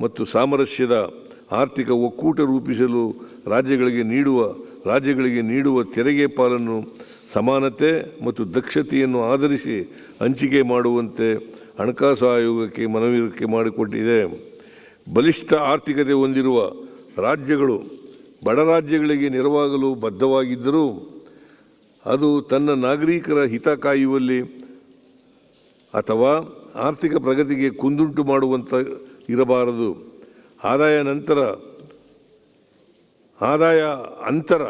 ಮತ್ತು ಸಾಮರಸ್ಯದ ಆರ್ಥಿಕ ಒಕ್ಕೂಟ ರೂಪಿಸಲು ರಾಜ್ಯಗಳಿಗೆ ನೀಡುವ ರಾಜ್ಯಗಳಿಗೆ ನೀಡುವ ತೆರಿಗೆ ಪಾಲನ್ನು ಸಮಾನತೆ ಮತ್ತು ದಕ್ಷತೆಯನ್ನು ಆಧರಿಸಿ ಹಂಚಿಕೆ ಮಾಡುವಂತೆ ಹಣಕಾಸು ಆಯೋಗಕ್ಕೆ ಮನವರಿಕೆ ಮಾಡಿಕೊಟ್ಟಿದೆ. ಬಲಿಷ್ಠ ಆರ್ಥಿಕತೆ ಹೊಂದಿರುವ ರಾಜ್ಯಗಳು ಬಡ ರಾಜ್ಯಗಳಿಗೆ ನೆರವಾಗಲು ಬದ್ಧವಾಗಿದ್ದರೂ ಅದು ತನ್ನ ನಾಗರಿಕರ ಹಿತ ಕಾಯುವಲ್ಲಿ ಅಥವಾ ಆರ್ಥಿಕ ಪ್ರಗತಿಗೆ ಕುಂದುಂಟು ಮಾಡುವಂತ ಇರಬಾರದು. ಆದಾಯ ನಂತರ, ಆದಾಯ ಅಂತರ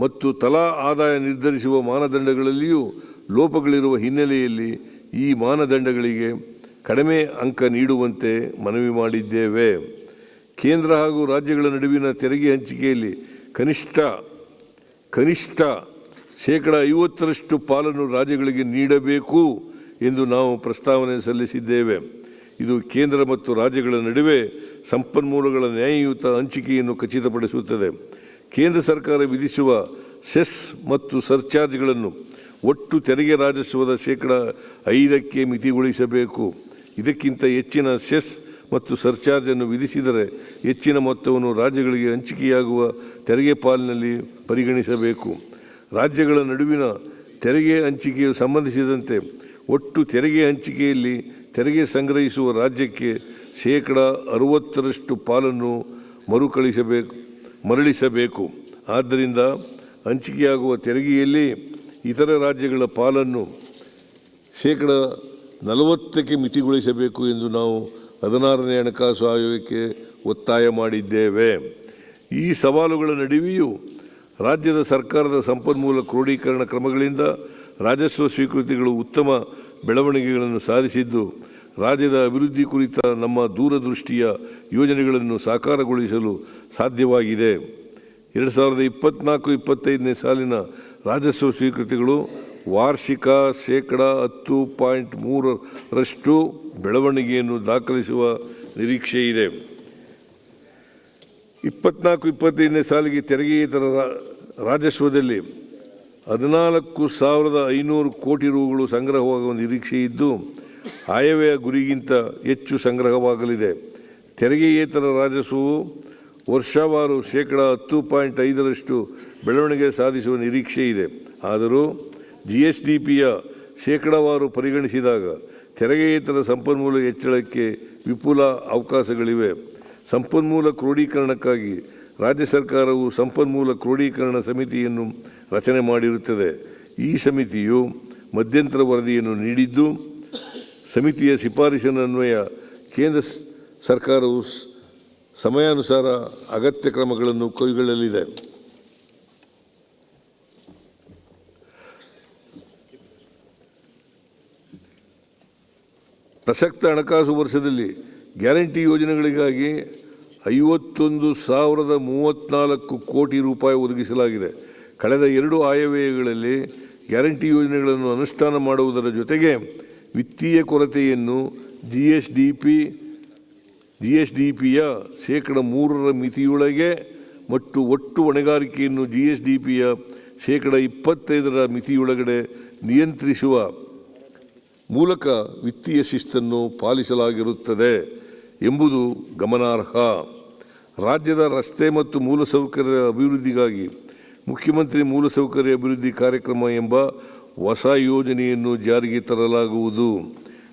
ಮತ್ತು ತಲಾ ಆದಾಯ ನಿರ್ಧರಿಸುವ ಮಾನದಂಡಗಳಲ್ಲಿಯೂ ಲೋಪಗಳಿರುವ ಹಿನ್ನೆಲೆಯಲ್ಲಿ ಈ ಮಾನದಂಡಗಳಿಗೆ ಕಡಿಮೆ ಅಂಕ ನೀಡುವಂತೆ ಮನವಿ ಮಾಡಿದ್ದೇವೆ. ಕೇಂದ್ರ ಹಾಗೂ ರಾಜ್ಯಗಳ ನಡುವಿನ ತೆರಿಗೆ ಹಂಚಿಕೆಯಲ್ಲಿ ಕನಿಷ್ಠ ಕನಿಷ್ಠ ಶೇಕಡ ಐವತ್ತರಷ್ಟು ಪಾಲನ್ನು ರಾಜ್ಯಗಳಿಗೆ ನೀಡಬೇಕು ಎಂದು ನಾವು ಪ್ರಸ್ತಾವನೆ ಸಲ್ಲಿಸಿದ್ದೇವೆ. ಇದು ಕೇಂದ್ರ ಮತ್ತು ರಾಜ್ಯಗಳ ನಡುವೆ ಸಂಪನ್ಮೂಲಗಳ ನ್ಯಾಯಯುತ ಹಂಚಿಕೆಯನ್ನು ಖಚಿತಪಡಿಸುತ್ತದೆ. ಕೇಂದ್ರ ಸರ್ಕಾರ ವಿಧಿಸುವ ಸೆಸ್ ಮತ್ತು ಸರ್ಚಾರ್ಜ್ಗಳನ್ನು ಒಟ್ಟು ತೆರಿಗೆ ರಾಜಸ್ವದ ಶೇಕಡ ಐದಕ್ಕೆ ಮಿತಿಗೊಳಿಸಬೇಕು. ಇದಕ್ಕಿಂತ ಹೆಚ್ಚಿನ ಸೆಸ್ ಮತ್ತು ಸರ್ಚಾರ್ಜನ್ನು ವಿಧಿಸಿದರೆ ಹೆಚ್ಚಿನ ಮೊತ್ತವನ್ನು ರಾಜ್ಯಗಳಿಗೆ ಹಂಚಿಕೆಯಾಗುವ ತೆರಿಗೆ ಪಾಲಿನಲ್ಲಿ ಪರಿಗಣಿಸಬೇಕು. ರಾಜ್ಯಗಳ ನಡುವಿನ ತೆರಿಗೆ ಹಂಚಿಕೆಯು ಸಂಬಂಧಿಸಿದಂತೆ ಒಟ್ಟು ತೆರಿಗೆ ಹಂಚಿಕೆಯಲ್ಲಿ ತೆರಿಗೆ ಸಂಗ್ರಹಿಸುವ ರಾಜ್ಯಕ್ಕೆ ಶೇಕಡ ಅರುವತ್ತರಷ್ಟು ಪಾಲನ್ನು ಮರುಕಳಿಸಬೇಕು, ಮರಳಿಸಬೇಕು. ಆದ್ದರಿಂದ ಹಂಚಿಕೆಯಾಗುವ ತೆರಿಗೆಯಲ್ಲಿ ಇತರ ರಾಜ್ಯಗಳ ಪಾಲನ್ನು ಶೇಕಡ ನಲವತ್ತಕ್ಕೆ ಮಿತಿಗೊಳಿಸಬೇಕು ಎಂದು ನಾವು ಹದಿನಾರನೇ ಹಣಕಾಸು ಆಯೋಗಕ್ಕೆ ಒತ್ತಾಯ ಮಾಡಿದ್ದೇವೆ. ಈ ಸವಾಲುಗಳ ನಡುವೆಯೂ ರಾಜ್ಯದ ಸರ್ಕಾರದ ಸಂಪನ್ಮೂಲ ಕ್ರೋಢೀಕರಣ ಕ್ರಮಗಳಿಂದ ರಾಜಸ್ವ ಸ್ವೀಕೃತಿಗಳು ಉತ್ತಮ ಬೆಳವಣಿಗೆಗಳನ್ನು ಸಾಧಿಸಿದ್ದು, ರಾಜ್ಯದ ಅಭಿವೃದ್ಧಿ ಕುರಿತ ನಮ್ಮ ದೂರದೃಷ್ಟಿಯ ಯೋಜನೆಗಳನ್ನು ಸಾಕಾರಗೊಳಿಸಲು ಸಾಧ್ಯವಾಗಿದೆ. ಎರಡು ಸಾವಿರದ ಇಪ್ಪತ್ನಾಲ್ಕು ಇಪ್ಪತ್ತೈದನೇ ಸಾಲಿನ ರಾಜಸ್ವ ಸ್ವೀಕೃತಿಗಳು ವಾರ್ಷಿಕ ಶೇಕಡ ಹತ್ತು ಪಾಯಿಂಟ್ ಮೂರರಷ್ಟು ಬೆಳವಣಿಗೆಯನ್ನು ದಾಖಲಿಸುವ ನಿರೀಕ್ಷೆ ಇದೆ. ಇಪ್ಪತ್ನಾಲ್ಕು ಇಪ್ಪತ್ತೈದನೇ ಸಾಲಿಗೆ ತೆರಿಗೆಯೇತರ ರಾಜಸ್ವದಲ್ಲಿ ಹದಿನಾಲ್ಕು ಸಾವಿರದ ಐನೂರು ಕೋಟಿ ರೂಗಳು ಸಂಗ್ರಹವಾಗುವ ನಿರೀಕ್ಷೆ ಇದ್ದು, ಆಯವ್ಯಯ ಗುರಿಗಿಂತ ಹೆಚ್ಚು ಸಂಗ್ರಹವಾಗಲಿದೆ. ತೆರಿಗೆಯೇತರ ರಾಜಸ್ವವು ವರ್ಷವಾರು ಶೇಕಡ ಹತ್ತು ಪಾಯಿಂಟ್ ಐದರಷ್ಟು ಬೆಳವಣಿಗೆ ಸಾಧಿಸುವ ನಿರೀಕ್ಷೆ ಇದೆ. ಆದರೂ, ಜಿ ಎಸ್ ಡಿ ಪಿಯ ಶೇಕಡಾವಾರು ಪರಿಗಣಿಸಿದಾಗ ತೆರಿಗೆಯೇತರ ಸಂಪನ್ಮೂಲ ಹೆಚ್ಚಳಕ್ಕೆ ವಿಪುಲ ಅವಕಾಶಗಳಿವೆ. ಸಂಪನ್ಮೂಲ ಕ್ರೋಢೀಕರಣಕ್ಕಾಗಿ ರಾಜ್ಯ ಸರ್ಕಾರವು ಸಂಪನ್ಮೂಲ ಕ್ರೋಢೀಕರಣ ಸಮಿತಿಯನ್ನು ರಚನೆ ಮಾಡಿರುತ್ತದೆ. ಈ ಸಮಿತಿಯು ಮಧ್ಯಂತರ ವರದಿಯನ್ನು ನೀಡಿದ್ದು, ಸಮಿತಿಯ ಶಿಫಾರಸಿನನ್ವಯ ಕೇಂದ್ರ ಸರ್ಕಾರವು ಸಮಯಾನುಸಾರ ಅಗತ್ಯ ಕ್ರಮಗಳನ್ನು ಕೈಗೊಳ್ಳಲಿದೆ. ಪ್ರಸಕ್ತ ಹಣಕಾಸು ವರ್ಷದಲ್ಲಿ ಗ್ಯಾರಂಟಿ ಯೋಜನೆಗಳಿಗಾಗಿ ಐವತ್ತೊಂದು ಸಾವಿರದ ಮೂವತ್ತ್ನಾಲ್ಕು ಕೋಟಿ ರೂಪಾಯಿ ಒದಗಿಸಲಾಗಿದೆ. ಕಳೆದ ಎರಡು ಆಯವ್ಯಯಗಳಲ್ಲಿ ಗ್ಯಾರಂಟಿ ಯೋಜನೆಗಳನ್ನು ಅನುಷ್ಠಾನ ಮಾಡುವುದರ ಜೊತೆಗೆ ವಿತ್ತೀಯ ಕೊರತೆಯನ್ನು G S D P G S D ಪಿಯ ಶೇಕಡ ಮೂರರ ಮಿತಿಯೊಳಗೆ ಮತ್ತು ಒಟ್ಟು ಹೊಣೆಗಾರಿಕೆಯನ್ನು ಜಿ ಎಸ್ ಡಿ ಪಿಯ ಶೇಕಡ ಇಪ್ಪತ್ತೈದರ ಮಿತಿಯೊಳಗಡೆ ನಿಯಂತ್ರಿಸುವ ಮೂಲಕ ವಿತ್ತೀಯ ಶಿಸ್ತನ್ನು ಪಾಲಿಸಲಾಗಿರುತ್ತದೆ ಎಂಬುದು ಗಮನಾರ್ಹ. ರಾಜ್ಯದ ರಸ್ತೆ ಮತ್ತು ಮೂಲಸೌಕರ್ಯ ಅಭಿವೃದ್ಧಿಗಾಗಿ ಮುಖ್ಯಮಂತ್ರಿ ಮೂಲಸೌಕರ್ಯ ಅಭಿವೃದ್ಧಿ ಕಾರ್ಯಕ್ರಮ ಎಂಬ ಹೊಸ ಯೋಜನೆಯನ್ನು ಜಾರಿಗೆ ತರಲಾಗುವುದು.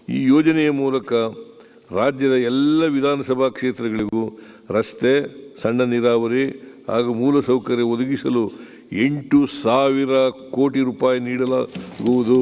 ಈ ಯೋಜನೆಯ ಮೂಲಕ ರಾಜ್ಯದ ಎಲ್ಲ ವಿಧಾನಸಭಾ ಕ್ಷೇತ್ರಗಳಿಗೂ ರಸ್ತೆ, ಸಣ್ಣ ನೀರಾವರಿ ಹಾಗೂ ಮೂಲಸೌಕರ್ಯ ಒದಗಿಸಲು ಎಂಟು ಸಾವಿರ ಕೋಟಿ ರೂಪಾಯಿ ನೀಡಲಾಗುವುದು.